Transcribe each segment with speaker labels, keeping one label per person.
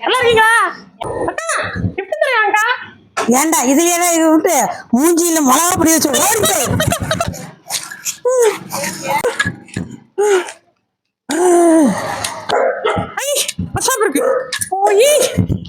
Speaker 1: நல்லா இருக்கீங்களா? கிஃப்ட் ஏண்டா இதுலயே தான் இது விட்டு மூஞ்சியில மிளகா பொடி வச்சு ஓடி
Speaker 2: ஐ வாட்ஸ்அப் இருக்கு. போய்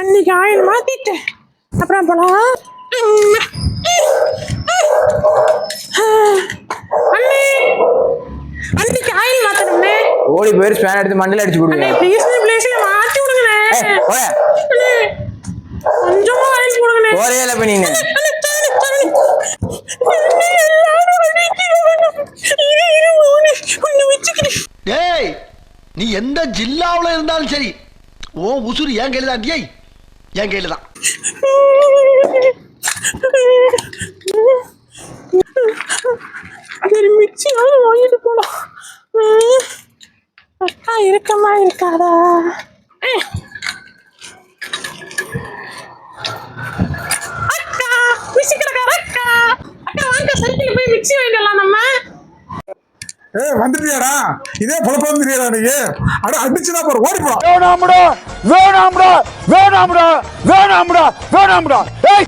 Speaker 2: அன்னைக்கு ஆயில் மாத்திட்டு அப்புறம் போலாம். அண்ணே அன்னைக்கு ஆயில் மாத்தணும்னே
Speaker 3: ஓடி போய் ஸ்பேன் எடுத்து மண்ணில் அடிச்சு விடுவேன்
Speaker 2: ப்ளீஸ் ப்ளீஸ் மாத்தி
Speaker 3: ஏய்,
Speaker 2: கொஞ்சமா ஆயில் போடுங்கண்ணே
Speaker 3: போறே இல்ல
Speaker 2: வச்சுக்கிறேன்.
Speaker 4: டேய் நீ எந்த ஜில்லாவுல இருந்தாலும் சரி ஓ உசுறு என் கையில தான் டேய் என் கையில தான்.
Speaker 2: சரி மிக்சியாவது வாங்கிட்டு போலாம் ம். அக்கா இருக்கமா இருக்காதா? வாங்கிட்டு வரலாம் நம்ம.
Speaker 5: ஏய் வந்துட்டியாடா? இதே பொழப்பம் தெரியாதா நீ? அட அடிச்சுனா பாரு ஓடி போ.
Speaker 6: வேணாம்டா வேணாம்டா வேணாம்டா வேணாம்டா வேணாம்டா. ஏய்!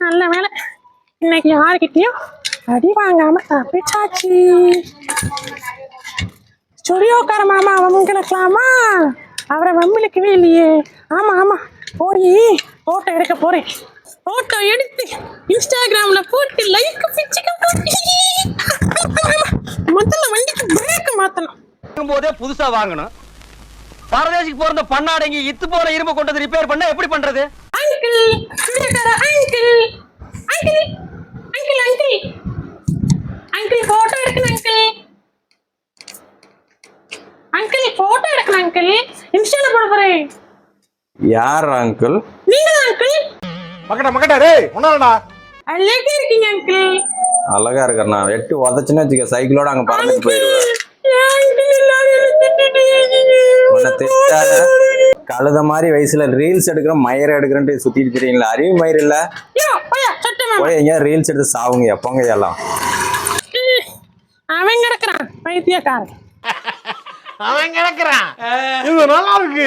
Speaker 2: நல்ல வேலை. இன்னைக்கு யாருக்கிட்டயும் அடி வாங்காம தப்பிச்சாச்சு. ஸ்டுடியோக்கார மாமா வம்பிக்கலாமா அவரை வம்பிழுக்கவே இல்லையே. ஆமா ஆமா. போய் போட்டோ எடுக்க போறேன். போட்டோ எடுத்து இன்ஸ்டாகிராம்ல போட்டு லைக் முதல்ல வண்டிக்கு பிரேக் மாத்தணும்.
Speaker 6: போதே புதுசா வாங்கணும். பரதேசிக்கு பிறந்த பண்ணாடங்கி இத்து போற இரும்பு கொண்டு வந்து ரிப்பேர் பண்ண எப்படி பண்றது?
Speaker 2: Uncle uncle uncle uncle uncle uncle photo எடுக்கணும் அங்கிள் அங்கிள் போட்டோ எடுக்கணும் அங்கிள் இன்ஸ்டால போட போறேன்.
Speaker 3: யார் அங்கிள்
Speaker 2: நீங்க அங்கிள்
Speaker 5: மக்கட்ட மக்கட்ட டேய் ஒன்னாடா
Speaker 2: அழகா இருக்கீங்க அங்கிள்
Speaker 3: அழகா இருக்கறனா வெட்டு உதச்சுன்னு வச்சுக்க சைக்கிளோட அங்க பறந்துட்டு போயிருவேன் உன்னை திட்டாத. கழுத மாதிரி வயசுல ரீல்ஸ் எடுக்கிறோம் மயிர எடுக்கிறேன்ட்டு சுத்திட்டு தெரியுங்களா அறிவு மயிர் இல்ல? போய் எங்கேயா ரீல்ஸ் எடுத்து சாவுங்க எப்போங்க எல்லாம்
Speaker 2: அவன் கிடக்குறான் பைத்தியக்காரன்.
Speaker 5: இது நல்லா இருக்கு.